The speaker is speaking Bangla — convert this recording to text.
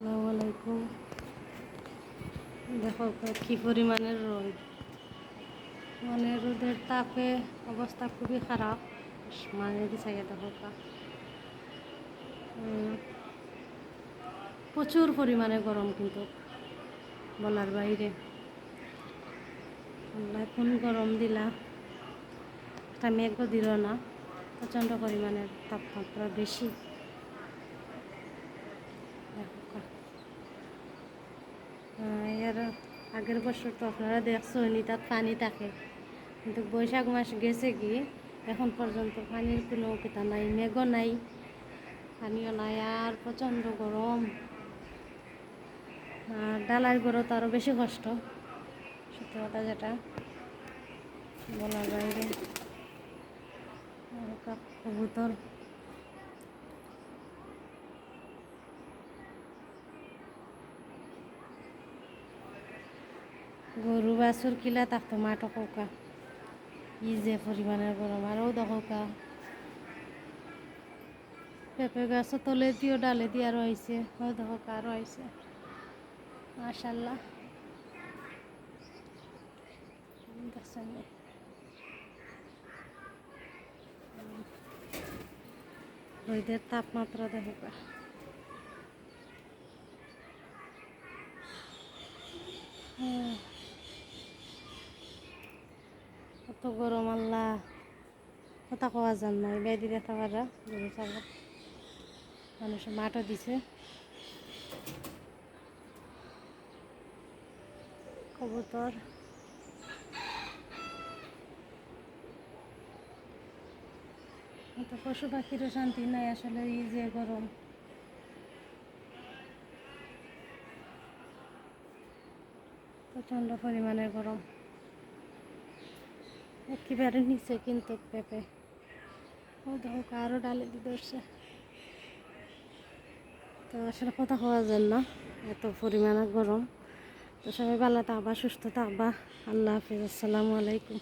আসসালামু দেখো কি পরিমাণের রোদ। মানে রোদের তাপে অবস্থা খুবই খারাপ। মানে দিছে দেখো প্রচুর পরিমাণে গরম কিন্তু বলার বাইরে। আল্লাহ কোন গরম দিলা? একটা মেঘও দিল না। প্রচণ্ড পরিমাণের তাপমাত্রা বেশি দেখো কা। আহ, এর আগের বছর তো আপনারা দেখছ নি তাত পানি থাকে। কিন্তু বৈশাখ মাস গেছে কি এখন পর্যন্ত পানির কোনো কিতা নাই মেঘও নাই পানিও নাই আর প্রচণ্ড গরম। আর ডালার গরো তো আরও বেশি কষ্ট সত্যি কথা যেটা বাইরে আর কবুতর। গরু বাছুর কিলা থাকতো মাটো কৌকা ই যে পরিমাণের গরম আরও দকা পেঁপে গাছও তলে দিও ডালে দিয়ে আরও আইছে ও দকা আরও আইছে মাশাল্লাহ? রোদের তাপমাত্রা দেখো কা। কত গরম, আল্লাহ। কথা কোয়া যান না, এই বেদি দেখা পারা গরু, ছাগল। মানুষের মাঠও দিছে। কবুতর। পশু পাখিরও শান্তি নাই আসলে, এই যে গরম। প্রচণ্ড পরিমাণে গরম। একেবারে নিচে কিন্তু পেঁপে। ও দেখো আরও ডালে দিতে তো আসলে কথা হওয়া যায় না, এত পরিমাণে গরম। তো সবাই ভালো থাকবা, সুস্থ থাকবা। আল্লাহ হাফিজ, আসসালামু আলাইকুম।